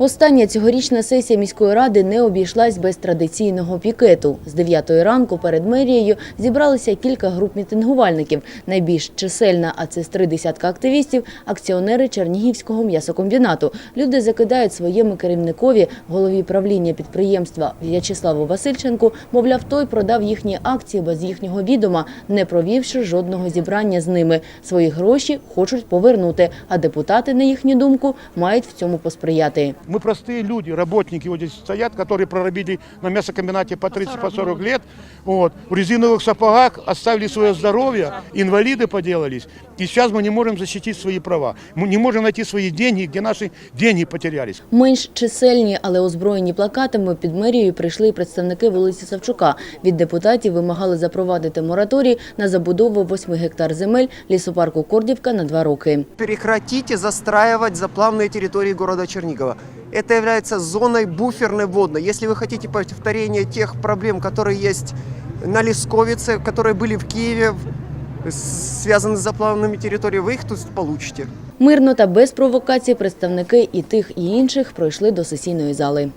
Остання цьогорічна сесія міської ради не обійшлась без традиційного пікету. З 9 ранку перед мерією зібралися кілька груп мітингувальників. Найбільш чисельна, а це з три десятка активістів, акціонери Чернігівського м'ясокомбінату. Люди закидають своєму керівникові, голові правління підприємства В'ячеславу Васильченку, мовляв, той продав їхні акції без їхнього відома, не провівши жодного зібрання з ними. Свої гроші хочуть повернути, а депутати, на їхню думку, мають в цьому посприяти. Мы простые люди, работники вот здесь стоят, которые прорабили на мясокомбинате по 30-40 лет, вот, в резиновых сапогах оставили свое здоровье, инвалиды поделались, и сейчас мы не можем защитить свои права. Мы не можем найти свои деньги, где наши деньги потерялись. Менш чисельні, але озброєні плакатами під мерією прийшли і представники вулиці Савчука. Від депутатів вимагали запровадити мораторій на забудову 8 гектар земель лісопарку Кордівка на два роки. Прекратите застраивать заплавные территории города Чернигова. Это является зоной буферной водной. Если вы хотите повторения тех проблем, которые есть на Лесковице, которые были в Киеве, с- связаны с заплавными территориями, вы их тут получите. Мирно та без провокацій представники і тих, і інших пройшли до сесійної зали.